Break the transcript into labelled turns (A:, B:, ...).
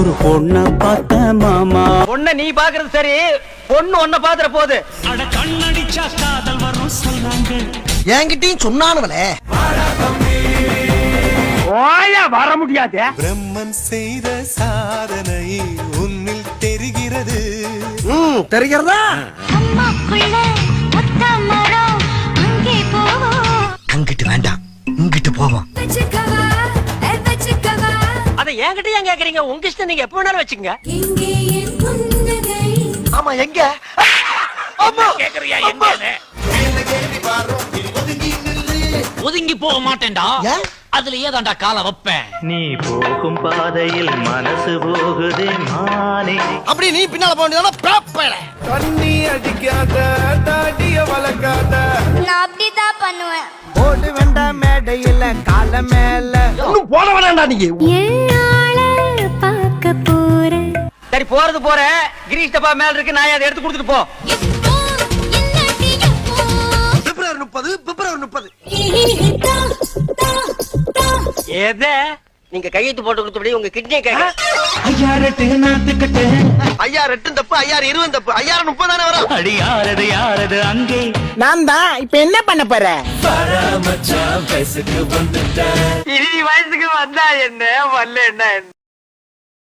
A: ஒரு பொண்ண பார்த்த மாமா.
B: பொண்ண நீ பாக்குறது சரி பொண்ணு ஒன்ன பாத்துற போகுது
A: அட கண்ணடிச்சா காதல் வரும் சொன்னாங்க
C: என்கிட்டயும் சொன்னானுவலே
B: ஓயா வர முடியாது.
D: பிரம்மன் செய்த சாதனை உன்னில் தெரிகிறது.
C: ம் தெரிகிறதா? அங்கிட்டு வேண்டாம் இங்கிட்டு போவோம்.
B: அத என்கிட்ட ஏன் கேக்குறீங்க? உங்க இஷ்டம் நீங்க எப்ப வேணாலும் வச்சுங்க
C: ஆமா எங்க? ஆமா.
B: கேக்குறியா எங்கன்னு? ஒதுங்கி போக மாட்டேன்டா? அதுல ஏதாண்டா கால வைப்பேன்.
A: நீ போகும் பாதையில் மனசு போகுதே மானே.
C: அப்படி நீ பின்னால போக வேண்டியதான
D: தண்ணி அடிக்காத தாடிய வளர்க்காத.
E: நான் அப்படிதான் பண்ணுவேன்.
C: போட்டு வேண்ட மேடையில கால மேல. போட வேண்டாம்டா நீ.
E: என்னால பார்க்க போறேன்
B: சரி போறது போற. கிரீஷ் டப்பா மேல இருக்கு. நான் அதை எடுத்து கொடுத்துட்டு போ.
C: பிப்ரவரி முப்பது பிப்ரவரி முப்பது.
B: எத? நீங்க கையெழுத்து போட்டு கொடுத்தபடி உங்க கிட்னியை கேட்க.
A: ஐயா ரெட்டு நாத்துக்கட்டு.
C: ஐயா ரெட்டும் தப்பு ஐயா இருபது தப்பு. ஐயா முப்பது தானே வரும்.
A: அடி யாரது யாரது அங்கே.
F: நான் தான் இப்ப என்ன பண்ண போற?
B: வயசுக்கு வந்தா என்ன வரல என்ன என்ன?